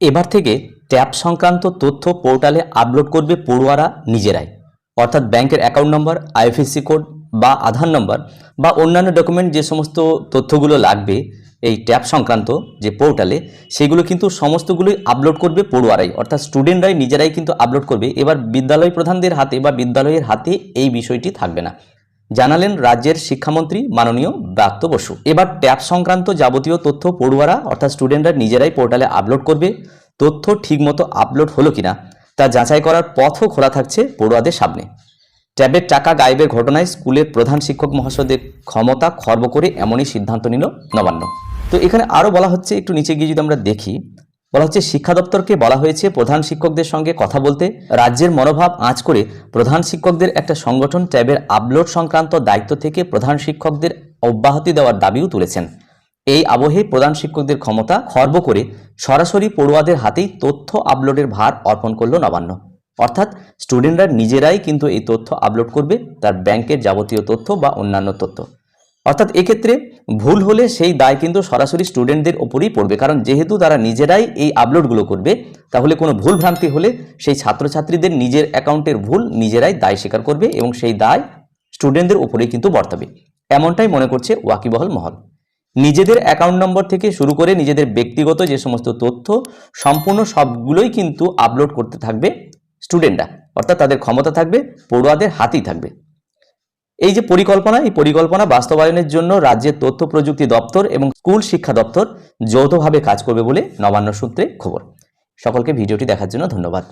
এবার থেকে ট্যাপ সংক্রান্ত তথ্য পোর্টালে আপলোড করবে পড়ুয়ারা নিজেরাই। অর্থাৎ ব্যাংকের অ্যাকাউন্ট নম্বর আইএফএসসি কোড বা আধার নম্বর বা অন্যান্য ডকুমেন্ট যে সমস্ত তথ্যগুলো লাগবে এই ট্যাপ সংক্রান্ত যে পোর্টালে, সেগুলো কিন্তু সমস্তগুলোই আপলোড করবে পড়ুয়ারাই। অর্থাৎ স্টুডেন্টরাই নিজেরাই কিন্তু আপলোড করবে। এবার বিদ্যালয় প্রধানদের হাতে বা বিদ্যালয়ের হাতে এই বিষয়টি থাকবে না। জানালেন রাজ্যের শিক্ষামন্ত্রী মাননীয় ব্রাত্য বসু। এবার ট্যাব সংক্রান্ত যাবতীয় তথ্য পড়ুয়ারা, অর্থাৎ স্টুডেন্টরা নিজেরাই পোর্টালে আপলোড করবে। তথ্য ঠিকমতো আপলোড হলো কিনা, তা যাচাই করার পথও খোলা থাকছে পড়ুয়াদের সামনে। ট্যাবের টাকা গায়েবের ঘটনায় স্কুলের প্রধান শিক্ষক মহাশয়দের ক্ষমতা খর্ব করে এমনই সিদ্ধান্ত নিল নবান্ন। তো এখানে আরও বলা হচ্ছে, একটু নিচে গিয়ে যদি আমরা দেখি বলা হচ্ছে, শিক্ষা দপ্তরকে বলা হয়েছে, প্রধান শিক্ষকদের সঙ্গে কথা বলতে। রাজ্যের মনোভাব আঁচ করে প্রধান শিক্ষকদের একটা সংগঠন ট্যাবের আপলোড সংক্রান্ত দায়িত্ব থেকে প্রধান শিক্ষকদের অব্যাহতি দেওয়ার দাবিও তুলেছেন। এই আবহে প্রধান শিক্ষকদের ক্ষমতা খর্ব করে সরাসরি পড়ুয়াদের হাতেই তথ্য আপলোডের ভার অর্পণ করল নবান্ন। অর্থাৎ, স্টুডেন্টরা নিজেরাই কিন্তু এই তথ্য আপলোড করবে, তার ব্যাংকের যাবতীয় তথ্য বা অন্যান্য তথ্য। অর্থাৎ এক্ষেত্রে ভুল হলে সেই দায় কিন্তু সরাসরি স্টুডেন্টদের ওপরেই পড়বে। কারণ যেহেতু তারা নিজেরাই এই আপলোডগুলো করবে, তাহলে কোনো ভুল ভ্রান্তি হলে সেই ছাত্রছাত্রীদের নিজের অ্যাকাউন্টের ভুল নিজেরাই দায় স্বীকার করবে এবং সেই দায় স্টুডেন্টদের ওপরেই কিন্তু বর্তাবে। এমনটাই মনে করছে ওয়াকিবহল মহল। নিজেদের অ্যাকাউন্ট নম্বর থেকে শুরু করে নিজেদের ব্যক্তিগত যে সমস্ত তথ্য, সম্পূর্ণ সবগুলোই কিন্তু আপলোড করতে থাকবে স্টুডেন্টরা অর্থাৎ তাদের ক্ষমতা থাকবে, পড়ুয়াদের হাতেই থাকবে। এই যে পরিকল্পনা, এই পরিকল্পনা বাস্তবায়নের জন্য রাজ্যের তথ্য প্রযুক্তি দপ্তর এবং স্কুল শিক্ষা দপ্তর যৌথভাবে কাজ করবে বলে নবান্ন সূত্রে খবর। সকলকে ভিডিওটি দেখার জন্য ধন্যবাদ।